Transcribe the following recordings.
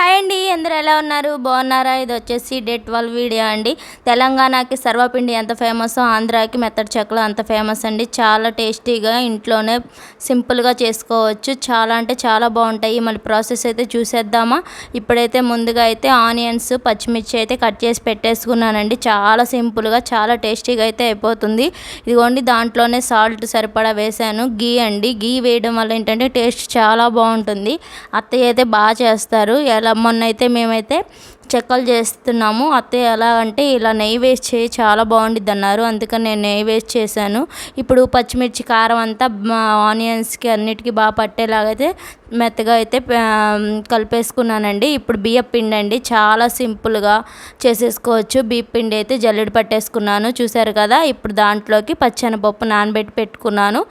Hi అండి అందరూ ఎలా ఉన్నారు? బాగున్నారా? ఇది వచ్చేసి డే ట్వెల్వ్ వీడియో అండి. తెలంగాణకి సర్వపిండి ఎంత ఫేమస్ ఆంధ్రాకి మెత్తడి చెక్కలు అంత ఫేమస్ అండి. చాలా టేస్టీగా ఇంట్లోనే సింపుల్గా చేసుకోవచ్చు. చాలా అంటే చాలా బాగుంటాయి. మళ్ళీ ప్రాసెస్ అయితే చూసేద్దామా? ఇప్పుడైతే ముందుగా అయితే ఆనియన్స్ పచ్చిమిర్చి అయితే కట్ చేసి పెట్టేసుకున్నానండి. చాలా సింపుల్గా చాలా టేస్టీగా అయితే అయిపోతుంది. ఇదిగోండి దాంట్లోనే సాల్ట్ సరిపడా వేసాను గీ అండి. గీ వేయడం వల్ల ఏంటంటే టేస్ట్ చాలా బాగుంటుంది. అత్తయ్య అయితే బాగా చేస్తారు. ఎలా ఇలా మొన్నైతే మేమైతే చెక్కలు చేస్తున్నాము. అత్తయ్య ఎలా అంటే ఇలా నెయ్యి వేస్ట్ చేయి చాలా బాగుండిద్ది అన్నారు అందుకని నేను నెయ్యి వేస్ట్ చేశాను. ఇప్పుడు పచ్చిమిర్చి కారం అంతా ఆనియన్స్కి అన్నిటికీ బాగా పట్టేలాగైతే మెత్తగా అయితే కలిపేసుకున్నానండి. ఇప్పుడు బియ్య పిండి అండి. చాలా సింపుల్గా చేసేసుకోవచ్చు. బియ్య పిండి అయితే జల్లెడ పట్టేసుకున్నాను. చూసారు కదా ఇప్పుడు దాంట్లోకి పచ్చెనపప్పు నానబెట్టి పెట్టుకున్నాను.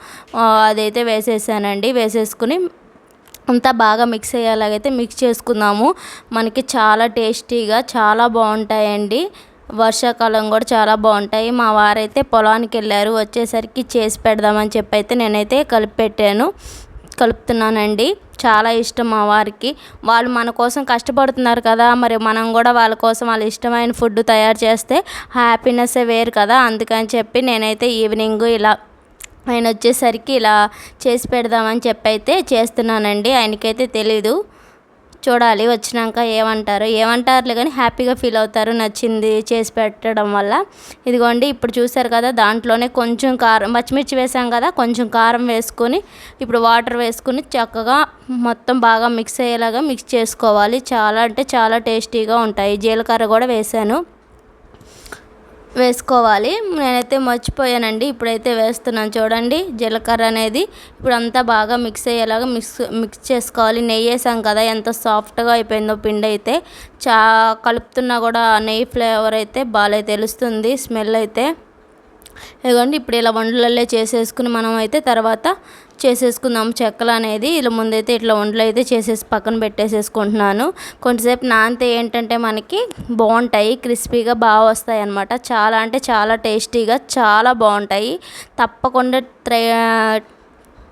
అదైతే వేసేసానండి. వేసేసుకుని అంతా బాగా మిక్స్ అయ్యేలాగైతే మిక్స్ చేసుకుందాము. మనకి చాలా టేస్టీగా చాలా బాగుంటాయండి. వర్షాకాలం కూడా చాలా బాగుంటాయి. మా వారైతే పొలానికి వెళ్ళారు వచ్చేసరికి చేసి పెడదామని చెప్పి అయితే నేనైతే కలిపి పెట్టాను కలుపుతున్నానండి. చాలా ఇష్టం మా వారికి. వాళ్ళు మన కోసం కష్టపడుతున్నారు కదా మరి మనం కూడా వాళ్ళ కోసం వాళ్ళ ఇష్టమైన ఫుడ్ తయారు చేస్తే హ్యాపీనెస్ వేరు కదా. అందుకని చెప్పి నేనైతే ఈవినింగ్ ఇలా ఆయన వచ్చేసరికి ఇలా చేసి పెడదామని చెప్పి అయితే చేస్తున్నానండి. ఆయనకైతే తెలీదు. చూడాలి వచ్చినాక ఏమంటారు. ఏమంటారులే కానీ హ్యాపీగా ఫీల్ అవుతారు నచ్చింది చేసి పెట్టడం వల్ల. ఇదిగోండి ఇప్పుడు చూసారు కదా దాంట్లోనే కొంచెం కారం పచ్చిమిర్చి వేసాం కదా కొంచెం కారం వేసుకొని ఇప్పుడు వాటర్ వేసుకుని చక్కగా మొత్తం బాగా మిక్స్ అయ్యేలాగా మిక్స్ చేసుకోవాలి. చాలా అంటే చాలా టేస్టీగా ఉంటాయి. జీలకర్ర కూడా వేసాను. వేసుకోవాలి. నేనైతే మర్చిపోయానండి. ఇప్పుడైతే వేస్తున్నాను చూడండి. జీలకర్ర అనేది ఇప్పుడు అంతా బాగా మిక్స్ అయ్యేలాగా మిక్స్ మిక్స్ చేసుకోవాలి. నెయ్యి వేసాం కదా ఎంత సాఫ్ట్గా అయిపోయిందో పిండి అయితే. చా కలుపుతున్నా కూడా నెయ్యి ఫ్లేవర్ అయితే బాగా తెలుస్తుంది. స్మెల్ అయితే. ఇదిగోండి ఇప్పుడు ఇలా వండ్లల్లో చేసేసుకుని మనం అయితే తర్వాత చేసేసుకుందాం. చెక్కలు అనేది ఇలా ముందైతే ఇట్లా వండలు అయితే చేసేసి పక్కన పెట్టేసేసుకుంటున్నాను. కొంతసేపు నానితే ఏంటంటే మనకి బాగుంటాయి క్రిస్పీగా బాగా వస్తాయి అన్నమాట. చాలా అంటే చాలా టేస్టీగా చాలా బాగుంటాయి. తప్పకుండా ట్రై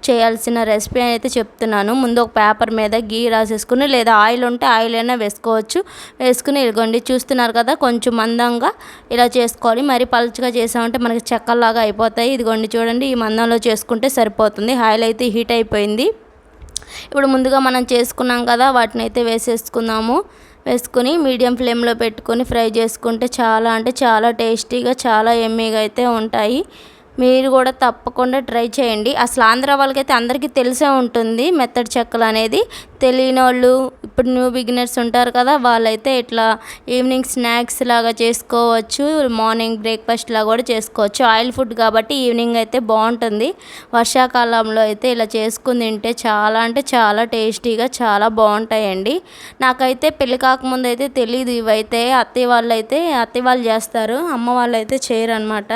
చేయాల్సిన రెసిపీ అయితే చెప్తున్నాను. ముందు ఒక పేపర్ మీద గీ రాసేసుకుని లేదా ఆయిల్ ఉంటే ఆయిల్ అయినా వేసుకోవచ్చు. వేసుకుని ఇదిగోండి చూస్తున్నారు కదా కొంచెం మందంగా ఇలా చేసుకోవాలి. మరి పలుచగా చేసామంటే మనకి చెక్కల్లాగా అయిపోతాయి. ఇదిగోండి చూడండి ఈ మందంలో చేసుకుంటే సరిపోతుంది. ఆయిల్ అయితే హీట్ అయిపోయింది. ఇప్పుడు ముందుగా మనం చేసుకున్నాం కదా వాటిని అయితే వేసేసుకుందాము. వేసుకుని మీడియం ఫ్లేమ్లో పెట్టుకొని ఫ్రై చేసుకుంటే చాలా అంటే చాలా టేస్టీగా చాలా ఎమ్మీగా అయితే ఉంటాయి. మీరు కూడా తప్పకుండా ట్రై చేయండి. అసలు ఆంధ్ర వాళ్ళకైతే అందరికీ తెలిసే ఉంటుంది మెత్తడి చెక్కలు అనేది. తెలియని వాళ్ళు ఇప్పుడు న్యూ బిగినర్స్ ఉంటారు కదా వాళ్ళైతే ఇట్లా ఈవినింగ్ స్నాక్స్ లాగా చేసుకోవచ్చు మార్నింగ్ బ్రేక్ఫాస్ట్ లాగా కూడా చేసుకోవచ్చు. ఆయిల్ ఫుడ్ కాబట్టి ఈవినింగ్ అయితే బాగుంటుంది. వర్షాకాలంలో అయితే ఇలా చేసుకుని తింటే చాలా అంటే చాలా టేస్టీగా చాలా బాగుంటాయండి. నాకైతే పెళ్ళి కాకముందు అయితే తెలియదు ఇవైతే. అత్తయ్య వాళ్ళు అయితే అత్తయ్య వాళ్ళు చేస్తారు అమ్మ వాళ్ళు అయితే చేయరు అనమాట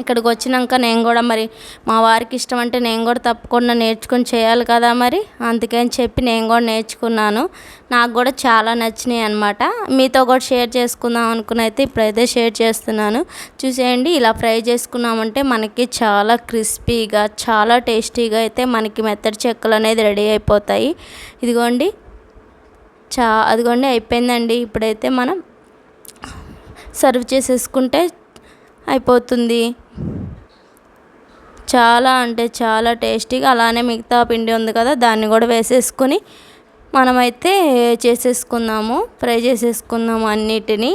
ఇక్కడికి వచ్చినాక నేను కూడా మరి మా వారికి ఇష్టం అంటే నేను కూడా తప్పకుండా నేర్చుకొని చేయాలి కదా మరి. అందుకని చెప్పి నేను కూడా నేర్చుకున్నాను. నాకు కూడా చాలా నచ్చినాయి అనమాట మీతో కూడా షేర్ చేసుకుందాం అనుకుని అయితే ఇప్పుడైతే షేర్ చేస్తున్నాను. చూసేయండి ఇలా ఫ్రై చేసుకున్నామంటే మనకి చాలా క్రిస్పీగా చాలా టేస్టీగా అయితే మనకి మెత్తడి చెక్కలు అనేది రెడీ అయిపోతాయి. ఇదిగోండి చా అదిగోండి అయిపోయిందండి. ఇప్పుడైతే మనం సర్వ్ చేసేసుకుంటే అయిపోతుంది. చాలా అంటే చాలా టేస్టీగా అలానే మిగతా పిండి ఉంది కదా దాన్ని కూడా వేసేసుకొని మనమైతే చేసేసుకుందాము ఫ్రై చేసేసుకుందాము అన్నిటినీ.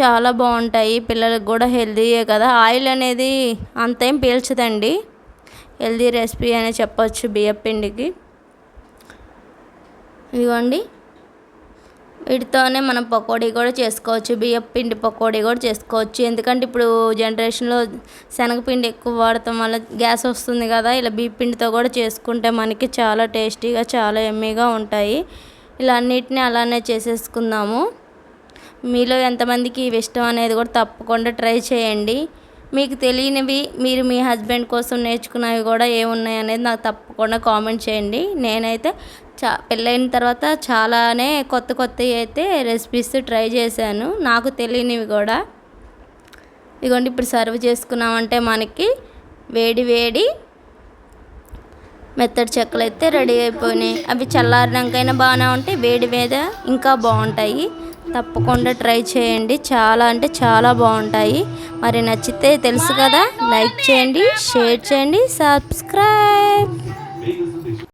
చాలా బాగుంటాయి పిల్లలకు కూడా హెల్దీయే కదా. ఆయిల్ అనేది అంతేం పీల్చదండి. హెల్దీ రెసిపీ అనే చెప్పచ్చు బియ్యపిండికి ఇదిగోండి. వీటితోనే మనం పకోడీ కూడా చేసుకోవచ్చు బియ్యం పిండి పకోడీ కూడా చేసుకోవచ్చు. ఎందుకంటే ఇప్పుడు జనరేషన్లో శనగపిండి ఎక్కువ వాడటం వల్ల గ్యాస్ వస్తుంది కదా ఇలా బియ్యం పిండితో కూడా చేసుకుంటే మనకి చాలా టేస్టీగా చాలా ఎమ్మీగా ఉంటాయి. ఇలా అన్నిటిని అలానే చేసేసుకుందాము. మీలో ఎంతమందికి ఇవి ఇష్టం అనేది కూడా తప్పకుండా ట్రై చేయండి. మీకు తెలియనివి మీరు మీ హస్బెండ్ కోసం నేర్చుకున్నవి కూడా ఏమున్నాయి అనేది నాకు తప్పకుండా కామెంట్ చేయండి. నేనైతే చా పెళ్ళైన తర్వాత చాలానే కొత్త కొత్తవి అయితే రెసిపీస్ ట్రై చేశాను. నాకు తెలియనివి కూడా. ఇదిగోండి ఇప్పుడు సర్వ్ చేసుకున్నామంటే మనకి వేడి వేడి మెత్తడి చెక్కలు అయితే రెడీ అయిపోయినాయి. అవి చల్లారినాకైనా బాగానే ఉంటాయి. వేడి మీద ఇంకా బాగుంటాయి. తప్పకుండా ట్రై చేయండి. చాలా అంటే చాలా బాగుంటాయి. మరి నచ్చితే తెలుసు కదా లైక్ చేయండి షేర్ చేయండి సబ్స్క్రైబ్